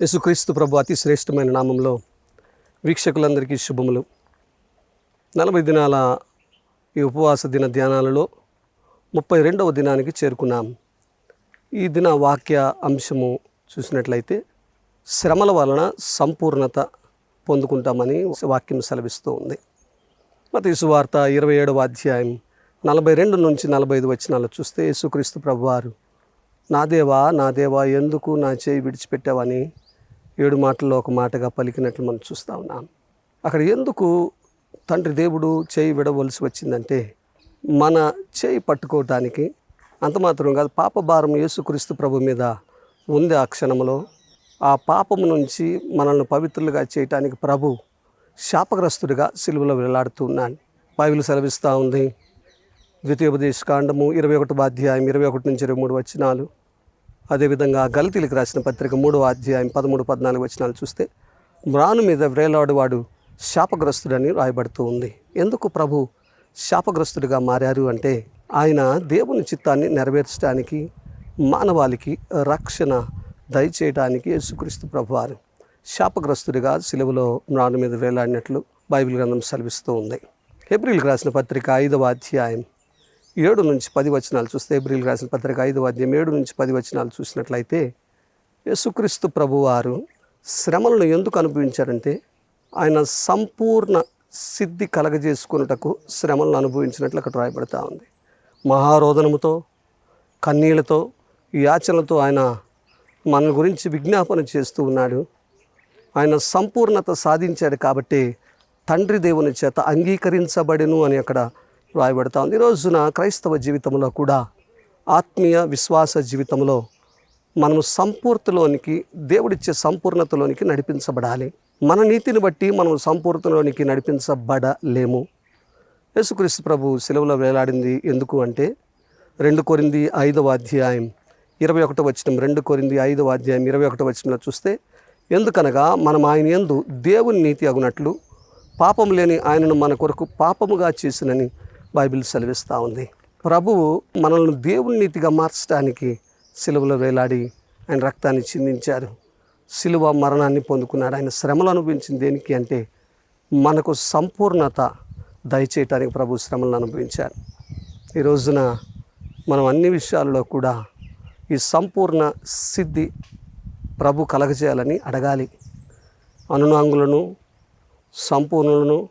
యేసుక్రీస్తు ప్రభు అతి శ్రేష్టమైన నామంలో వీక్షకులందరికీ శుభములు. నలభై దినాల ఈ ఉపవాస దిన ధ్యానాలలో ముప్పై రెండవ దినానికి చేరుకున్నాం. ఈ దిన వాక్య అంశము చూసినట్లయితే శ్రమల వలన సంపూర్ణత పొందుకుంటామని వాక్యం సెలవిస్తూ ఉంది. మత సువార్త ఇరవై ఏడవ అధ్యాయం నలభై రెండు నుంచి నలభై ఐదు వచనాలు చూస్తే యేసుక్రీస్తు ప్రభువారు నా దేవా నా దేవా ఎందుకు నా చేయి విడిచిపెట్టావని ఏడు మాటల్లో ఒక మాటగా పలికినట్లు మనం చూస్తూ ఉన్నాం. అక్కడ ఎందుకు తండ్రి దేవుడు చేయి విడవలసి వచ్చిందంటే మన చేయి పట్టుకోవటానికి అంత మాత్రం కాదు పాప భారం యేసుక్రీస్తు ప్రభు మీద ఉంది ఆ క్షణంలో. ఆ పాపము నుంచి మనల్ని పవిత్రులుగా చేయటానికి ప్రభు శాపగ్రస్తుడిగా సిలువలో వేలాడుతూ ఉన్నాను బైబిల్ సెలవిస్తూ ఉంది. ద్వితీయోపదేశ కాండము ఇరవై ఒకటి అధ్యాయం ఇరవై ఒకటి నుంచి ఇరవై మూడు వచ్చినాలు అదేవిధంగా గలతీలకు రాసిన పత్రిక మూడవ అధ్యాయం పదమూడు పద్నాలుగు వచనాలు చూస్తే మ్రాను మీద వ్రేలాడువాడు శాపగ్రస్తుడని రాయబడుతూ ఉంది. ఎందుకు ప్రభు శాపగ్రస్తుడిగా మారారు అంటే ఆయన దేవుని చిత్తాన్ని నెరవేర్చడానికి మానవాళికి రక్షణ దయచేయడానికి యేసుక్రీస్తు ప్రభువారు శాపగ్రస్తుడిగా సిలువలో మ్రాను మీద వేలాడినట్లు బైబిల్ గ్రంథం సెలవిస్తూ ఉంది. ఏప్రిల్కి రాసిన పత్రిక ఐదవ అధ్యాయం ఏడు నుంచి పది వచనాలు చూస్తే బ్రిల్ రాసిన పత్రిక ఐదు అధ్యాయం ఏడు నుంచి పది వచనాలు చూసినట్లయితే యేసుక్రీస్తు ప్రభువారు శ్రమలను ఎందుకు అనుభవించారంటే ఆయన సంపూర్ణ సిద్ధి కలగజేసుకున్నటకు శ్రమలను అనుభవించినట్లు అక్కడ రాయబడతా ఉంది. మహారోదనముతో కన్నీళ్ళతో యాచనలతో ఆయన మన గురించి విజ్ఞాపన చేస్తూ ఉన్నాడు. ఆయన సంపూర్ణత సాధించాడు కాబట్టి తండ్రి దేవుని చేత అంగీకరించబడెను అని అక్కడ రాయబడతా ఉంది. ఈ రోజున క్రైస్తవ జీవితంలో కూడా ఆత్మీయ విశ్వాస జీవితంలో మనము సంపూర్తిలోనికి దేవుడిచ్చే సంపూర్ణతలోనికి నడిపించబడాలి. మన నీతిని బట్టి మనం సంపూర్ణలోనికి నడిపించబడలేము. యేసుక్రీస్తు ప్రభు సెలవులో వేలాడింది ఎందుకు అంటే రెండు కొరింది ఐదవ అధ్యాయం ఇరవై ఒకటో వచ్చిన రెండు కొరింది ఐదవ అధ్యాయం ఇరవై ఒకటో వచ్చిన చూస్తే ఎందుకనగా మనం ఆయన ఎందు దేవుని నీతి అగునట్లు పాపం లేని ఆయనను మన కొరకు పాపముగా చేసినని బైబిల్ సెలవిస్తూ ఉంది. ప్రభువు మనల్ని దేవుని నీతిగా మార్చడానికి సిలువలో వేలాడి ఆయన రక్తాన్ని చిందించారు. సిలువ మరణాన్ని పొందుకున్నాడు. ఆయన శ్రమలు అనుభవించింది దేనికి అంటే మనకు సంపూర్ణత దయచేయటానికి ప్రభు శ్రమలను అనుభవించారు. ఈ రోజున మనం అన్ని విషయాల్లో కూడా ఈ సంపూర్ణ సిద్ధి ప్రభు కలగజేయాలని అడగాలి. అనునాంగులను సంపూర్ణులను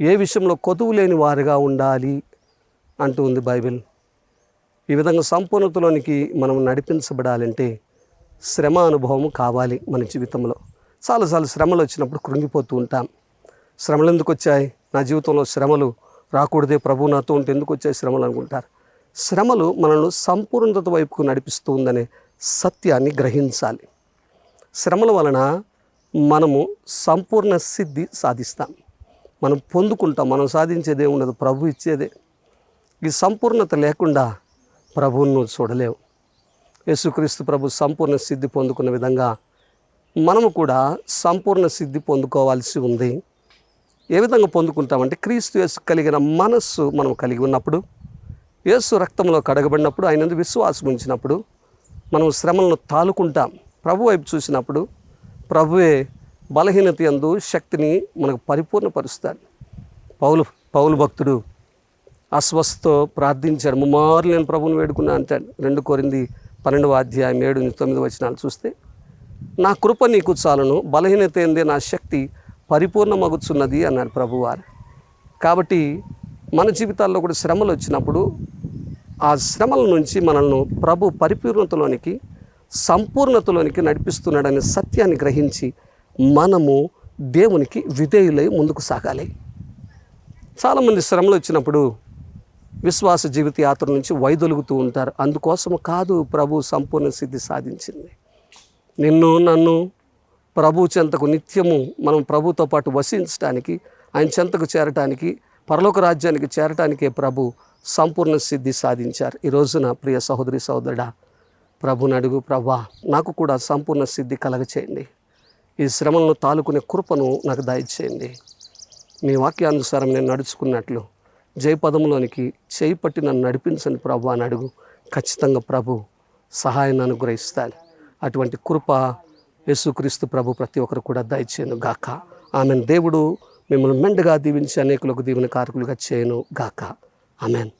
ఏ విషయంలో కొతువు లేని వారుగా ఉండాలి అంటూ ఉంది బైబిల్. ఈ విధంగా సంపూర్ణతలోనికి మనం నడిపించబడాలంటే శ్రమ అనుభవం కావాలి మన జీవితంలో. చాలాసార్లు శ్రమలు వచ్చినప్పుడు కృంగిపోతూ ఉంటాం. శ్రమలు ఎందుకు వచ్చాయి? నా జీవితంలో శ్రమలు రాకూడదే ప్రభు నాతో ఉంటే ఎందుకు వచ్చాయి శ్రమలు అనుకుంటారు? శ్రమలు మనల్ని సంపూర్ణత వైపుకు నడిపిస్తూ ఉందనే సత్యాన్ని గ్రహించాలి. శ్రమల వలన మనము సంపూర్ణ సిద్ధి సాధిస్తాం. మనం పొందుకుంటాం మనం సాధించేదే ఉండదు ప్రభు ఇచ్చేదే. ఈ సంపూర్ణత లేకుండా ప్రభువును నువ్వు చూడలేవు. యేసుక్రీస్తు ప్రభు సంపూర్ణ సిద్ధి పొందుకున్న విధంగా మనము కూడా సంపూర్ణ సిద్ధి పొందుకోవాల్సి ఉంది. ఏ విధంగా పొందుకుంటామంటే క్రీస్తు యేసు కలిగిన మనస్సు మనం కలిగి ఉన్నప్పుడు యేసు రక్తంలో కడగబడినప్పుడు ఆయన విశ్వాసం ఉంచినప్పుడు మనం శ్రమలను తాలుకుంటాం. ప్రభు వైపు చూసినప్పుడు ప్రభువే బలహీనత యందు శక్తిని మనకు పరిపూర్ణపరుస్తాడు. పౌలు పౌలు భక్తుడు అస్వస్థతో ప్రార్థించాడు. ముమ్మారు నేను ప్రభువుని వేడుకున్నా అంటాడు. రెండు కోరింది పన్నెండవ అధ్యాయం ఏడు నుంచి తొమ్మిది వచనాలు చూస్తే నా కృప నీకు చాలను బలహీనత ఏందే నా శక్తి పరిపూర్ణమగుచున్నది అన్నాడు ప్రభువారు. కాబట్టి మన జీవితాల్లో కూడా శ్రమలు వచ్చినప్పుడు ఆ శ్రమల నుంచి మనల్ని ప్రభు పరిపూర్ణతలోనికి సంపూర్ణతలోనికి నడిపిస్తున్నాడనే సత్యాన్ని గ్రహించి మనము దేవునికి విధేయులై ముందుకు సాగాలి. చాలామంది శ్రమలు వచ్చినప్పుడు విశ్వాస జీవిత యాత్ర నుంచి వైదొలుగుతూ ఉంటారు. అందుకోసం కాదు ప్రభు సంపూర్ణ సిద్ధి సాధించింది. నిన్ను నన్ను ప్రభు చెంతకు నిత్యము మనం ప్రభుతో పాటు వసించడానికి ఆయన చెంతకు చేరటానికి పరలోక రాజ్యానికి చేరటానికే ప్రభు సంపూర్ణ సిద్ధి సాధించారు. ఈ రోజున ప్రియ సహోదరి సహోదరుడా ప్రభుని అడుగు ప్రభా నాకు కూడా సంపూర్ణ సిద్ధి కలగచేయండి. ఈ శ్రమలను తాలుకునే కృపను నాకు దయచేయండి. మీ వాక్యానుసారం నేను నడుచుకున్నట్లు జయపదంలోనికి చేయి పట్టి నన్ను నడిపించండి ప్రభు అని అడుగు. ఖచ్చితంగా ప్రభు సహాయాన్ని అనుగ్రహిస్తాను. అటువంటి కృప యేసుక్రీస్తు ప్రభు ప్రతి ఒక్కరు కూడా దయచేయను గాక. ఆమెన్. దేవుడు మిమ్మల్ని మెండుగా దీవించి అనేకులకు దీవెన కారకులుగా చేయను గాక. ఆమెన్.